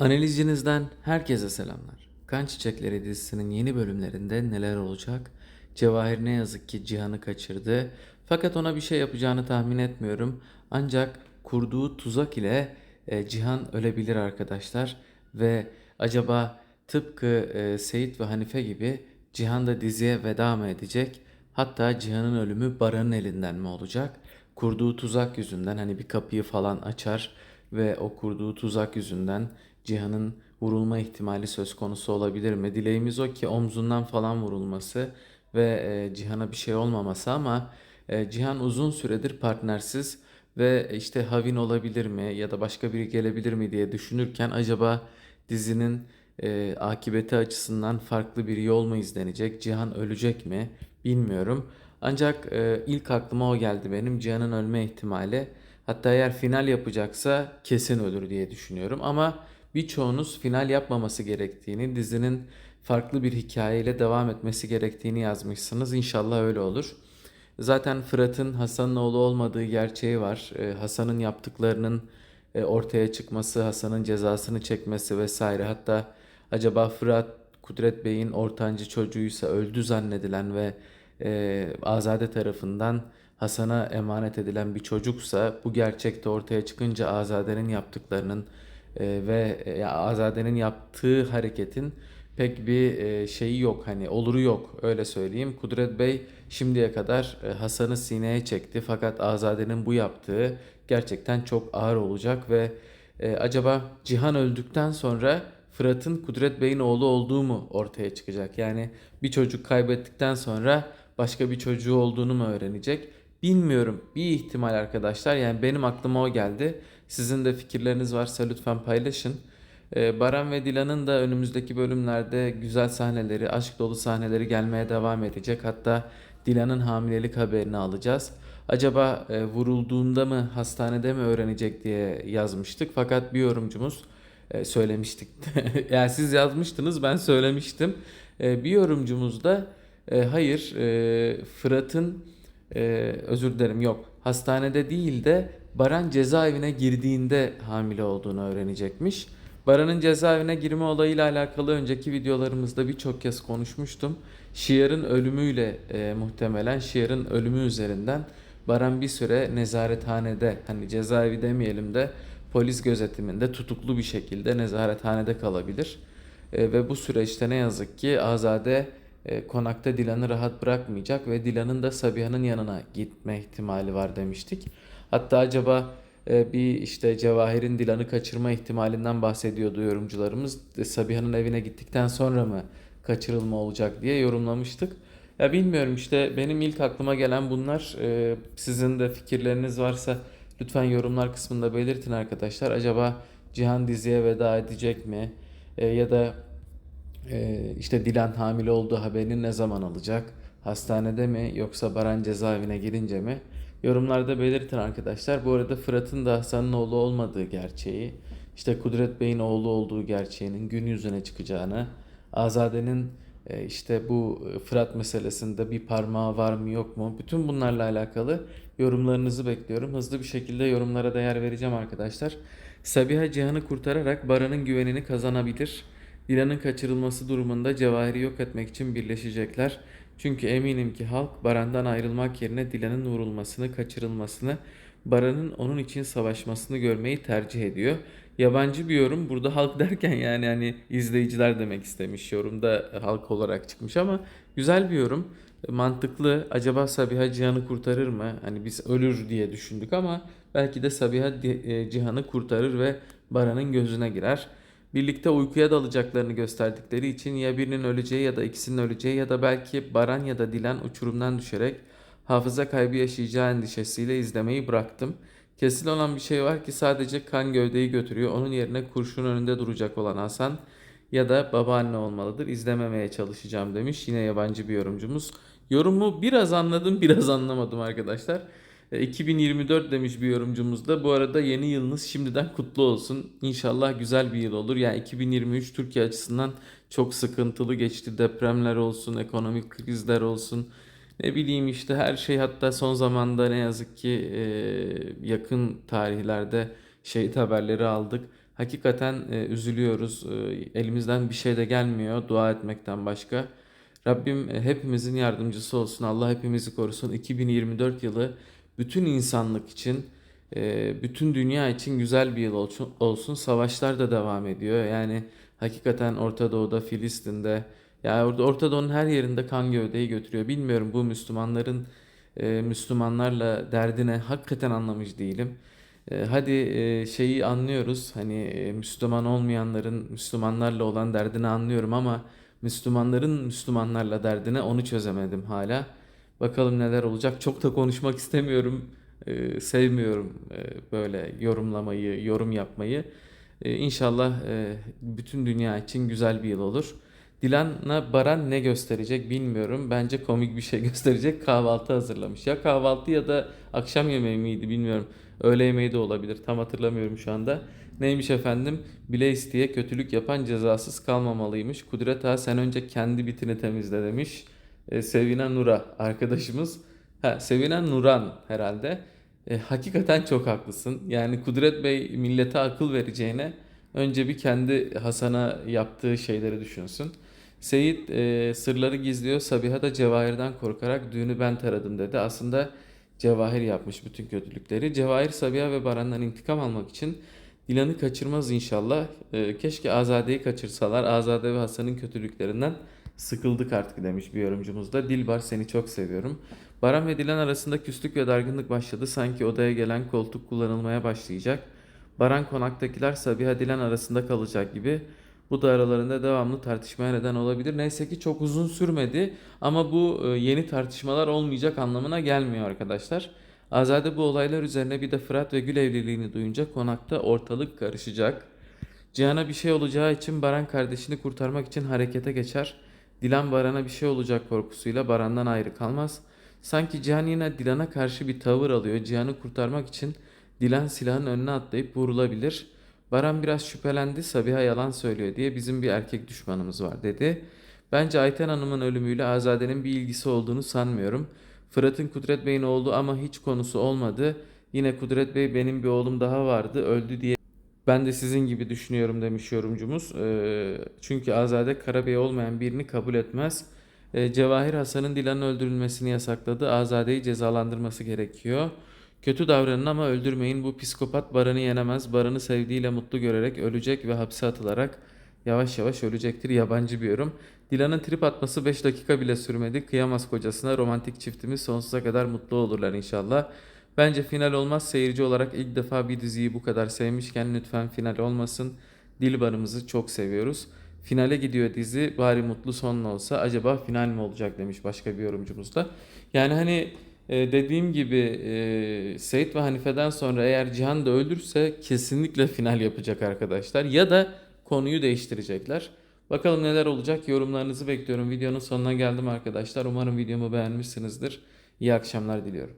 Analizcinizden herkese selamlar. Kan Çiçekleri dizisinin yeni bölümlerinde neler olacak? Cevahir ne yazık ki Cihan'ı kaçırdı. Fakat ona bir şey yapacağını tahmin etmiyorum. Ancak kurduğu tuzak ile e, Cihan ölebilir arkadaşlar. Ve acaba tıpkı e, Seyit ve Hanife gibi Cihan da diziye veda mı edecek? Hatta Cihan'ın ölümü Baran'ın elinden mi olacak? Kurduğu tuzak yüzünden hani bir kapıyı falan açar ve o kurduğu tuzak yüzünden Cihan'ın vurulma ihtimali söz konusu olabilir mi? Dileğimiz o ki omzundan falan vurulması ve e, Cihan'a bir şey olmaması ama e, Cihan uzun süredir partnersiz ve işte Havin olabilir mi ya da başka biri gelebilir mi diye düşünürken acaba dizinin e, akıbeti açısından farklı bir yol mu izlenecek? Cihan ölecek mi? Bilmiyorum. Ancak e, ilk aklıma o geldi benim. Cihan'ın ölme ihtimali. Hatta eğer final yapacaksa kesin ölür diye düşünüyorum. Ama birçoğunuz final yapmaması gerektiğini, dizinin farklı bir hikayeyle devam etmesi gerektiğini yazmışsınız. İnşallah öyle olur. Zaten Fırat'ın Hasan'ın oğlu olmadığı gerçeği var. Ee, Hasan'ın yaptıklarının e, ortaya çıkması, Hasan'ın cezasını çekmesi vesaire. Hatta acaba Fırat Kudret Bey'in ortancı çocuğuysa öldü zannedilen ve e, Azade tarafından Hasan'a emanet edilen bir çocuksa bu gerçekte ortaya çıkınca Azade'nin yaptıklarının e, ve e, Azade'nin yaptığı hareketin pek bir e, şeyi yok hani oluru yok öyle söyleyeyim. Kudret Bey şimdiye kadar e, Hasan'ı sineye çekti fakat Azade'nin bu yaptığı gerçekten çok ağır olacak ve e, acaba Cihan öldükten sonra Fırat'ın Kudret Bey'in oğlu olduğu mu ortaya çıkacak? Yani bir çocuk kaybettikten sonra başka bir çocuğu olduğunu mu öğrenecek? Bilmiyorum. Bir ihtimal arkadaşlar. Yani benim aklıma o geldi. Sizin de fikirleriniz varsa lütfen paylaşın. Ee, Baran ve Dilan'ın da önümüzdeki bölümlerde güzel sahneleri, aşk dolu sahneleri gelmeye devam edecek. Hatta Dilan'ın hamilelik haberini alacağız. Acaba e, vurulduğunda mı, hastanede mi öğrenecek diye yazmıştık. Fakat bir yorumcumuz e, söylemiştik. yani siz yazmıştınız, ben söylemiştim. E, bir yorumcumuz da hayır, Fırat'ın e, özür dilerim yok, hastanede değil de Baran cezaevine girdiğinde hamile olduğunu öğrenecekmiş. Baran'ın cezaevine girme olayıyla alakalı önceki videolarımızda birçok kez konuşmuştum. Şiar'ın ölümüyle e, muhtemelen Şiar'ın ölümü üzerinden Baran bir süre nezarethanede hani cezaevi demeyelim de polis gözetiminde tutuklu bir şekilde nezarethanede kalabilir. E, ve bu süreçte ne yazık ki Azade konakta Dilan'ı rahat bırakmayacak ve Dilan'ın da Sabiha'nın yanına gitme ihtimali var demiştik. Hatta acaba e, bir işte Cevahir'in Dilan'ı kaçırma ihtimalinden bahsediyordu yorumcularımız. E, Sabiha'nın evine gittikten sonra mı kaçırılma olacak diye yorumlamıştık. Ya bilmiyorum işte benim ilk aklıma gelen bunlar. E, sizin de fikirleriniz varsa lütfen yorumlar kısmında belirtin arkadaşlar. Acaba Cihan diziye veda edecek mi? E, ya da e, işte Dilan hamile olduğu haberini ne zaman alacak? Hastanede mi yoksa Baran cezaevine girince mi? Yorumlarda belirtin arkadaşlar. Bu arada Fırat'ın da Hasan'ın oğlu olmadığı gerçeği, işte Kudret Bey'in oğlu olduğu gerçeğinin gün yüzüne çıkacağını, Azade'nin e, işte bu Fırat meselesinde bir parmağı var mı yok mu? Bütün bunlarla alakalı yorumlarınızı bekliyorum. Hızlı bir şekilde yorumlara değer vereceğim arkadaşlar. Sabiha Cihan'ı kurtararak Baran'ın güvenini kazanabilir. Dilan'ın kaçırılması durumunda Cevahir'i yok etmek için birleşecekler. Çünkü eminim ki halk Baran'dan ayrılmak yerine Dilan'ın vurulmasını, kaçırılmasını, Baran'ın onun için savaşmasını görmeyi tercih ediyor. Yabancı bir yorum burada halk derken yani hani izleyiciler demek istemiş yorumda halk olarak çıkmış ama güzel bir yorum. Mantıklı. Acaba Sabiha Cihan'ı kurtarır mı? Hani biz ölür diye düşündük ama belki de Sabiha e, Cihan'ı kurtarır ve Baran'ın gözüne girer. Birlikte uykuya dalacaklarını gösterdikleri için ya birinin öleceği ya da ikisinin öleceği ya da belki Baran ya da Dilan uçurumdan düşerek hafıza kaybı yaşayacağı endişesiyle izlemeyi bıraktım. Kesin olan bir şey var ki sadece kan gövdeyi götürüyor. Onun yerine kurşun önünde duracak olan Hasan ya da babaanne olmalıdır. İzlememeye çalışacağım demiş yine yabancı bir yorumcumuz. Yorumu biraz anladım biraz anlamadım arkadaşlar. E, 2024 demiş bir yorumcumuz da. Bu arada yeni yılınız şimdiden kutlu olsun. İnşallah güzel bir yıl olur. Yani 2023 Türkiye açısından çok sıkıntılı geçti. Depremler olsun, ekonomik krizler olsun. Ne bileyim işte her şey hatta son zamanda ne yazık ki e, yakın tarihlerde şehit haberleri aldık. Hakikaten e, üzülüyoruz. E, elimizden bir şey de gelmiyor dua etmekten başka. Rabbim e, hepimizin yardımcısı olsun. Allah hepimizi korusun. 2024 yılı bütün insanlık için, e, bütün dünya için güzel bir yıl olsun. Savaşlar da devam ediyor. Yani hakikaten Orta Doğu'da, Filistin'de, ya orada Orta Doğu'nun her yerinde kan gövdeyi götürüyor. Bilmiyorum bu Müslümanların e, Müslümanlarla derdine hakikaten anlamış değilim. E, hadi şeyi anlıyoruz. Hani Müslüman olmayanların Müslümanlarla olan derdini anlıyorum ama Müslümanların Müslümanlarla derdine onu çözemedim hala. Bakalım neler olacak. Çok da konuşmak istemiyorum. E, sevmiyorum e, böyle yorumlamayı, yorum yapmayı. E, İnşallah e, bütün dünya için güzel bir yıl olur. Dilan'a Baran ne gösterecek bilmiyorum. Bence komik bir şey gösterecek. Kahvaltı hazırlamış. Ya kahvaltı ya da akşam yemeği miydi bilmiyorum. Öğle yemeği de olabilir. Tam hatırlamıyorum şu anda. Neymiş efendim? Bile isteye kötülük yapan cezasız kalmamalıymış. Kudret Ağa sen önce kendi bitini temizle demiş. E, Sevinen Nura arkadaşımız. Ha, Sevinen Nuran herhalde. E, hakikaten çok haklısın. Yani Kudret Bey millete akıl vereceğine önce bir kendi Hasan'a yaptığı şeyleri düşünsün. Seyit e, sırları gizliyor. Sabiha da Cevahir'den korkarak düğünü ben taradım dedi. Aslında Cevahir yapmış bütün kötülükleri. Cevahir Sabiha ve Baran'dan intikam almak için Dilan'ı kaçırmaz inşallah. E, keşke Azade'yi kaçırsalar. Azade ve Hasan'ın kötülüklerinden sıkıldık artık demiş bir yorumcumuz da. Dilbar seni çok seviyorum. Baran ve Dilan arasında küslük ve dargınlık başladı. Sanki odaya gelen koltuk kullanılmaya başlayacak. Baran konaktakiler Sabiha Dilan arasında kalacak gibi. Bu da aralarında devamlı tartışmaya neden olabilir. Neyse ki çok uzun sürmedi ama bu e, yeni tartışmalar olmayacak anlamına gelmiyor arkadaşlar. Azade bu olaylar üzerine bir de Fırat ve Gül evliliğini duyunca konakta ortalık karışacak. Cihan'a bir şey olacağı için Baran kardeşini kurtarmak için harekete geçer. Dilan Baran'a bir şey olacak korkusuyla Baran'dan ayrı kalmaz. Sanki Cihan yine Dilan'a karşı bir tavır alıyor. Cihan'ı kurtarmak için Dilan silahın önüne atlayıp vurulabilir. Baran biraz şüphelendi Sabiha yalan söylüyor diye bizim bir erkek düşmanımız var dedi. Bence Ayten Hanım'ın ölümüyle Azade'nin bir ilgisi olduğunu sanmıyorum. Fırat'ın Kudret Bey'in oğlu ama hiç konusu olmadı. Yine Kudret Bey benim bir oğlum daha vardı öldü diye ben de sizin gibi düşünüyorum demiş yorumcumuz. Ee, çünkü Azade Karabey olmayan birini kabul etmez. Ee, Cevahir Hasan'ın Dilan'ın öldürülmesini yasakladı. Azade'yi cezalandırması gerekiyor. Kötü davranın ama öldürmeyin. Bu psikopat Baran'ı yenemez. Baran'ı sevdiğiyle mutlu görerek ölecek ve hapse atılarak yavaş yavaş ölecektir. Yabancı bir yorum. Dilan'ın trip atması 5 dakika bile sürmedi. Kıyamaz kocasına. Romantik çiftimiz sonsuza kadar mutlu olurlar inşallah. Bence final olmaz. Seyirci olarak ilk defa bir diziyi bu kadar sevmişken lütfen final olmasın. Dilbarımızı çok seviyoruz. Finale gidiyor dizi bari mutlu sonla olsa acaba final mi olacak demiş başka bir yorumcumuz da. Yani hani e, dediğim gibi e, Seyit ve Hanife'den sonra eğer Cihan da ölürse kesinlikle final yapacak arkadaşlar. Ya da konuyu değiştirecekler. Bakalım neler olacak yorumlarınızı bekliyorum. Videonun sonuna geldim arkadaşlar. Umarım videomu beğenmişsinizdir. İyi akşamlar diliyorum.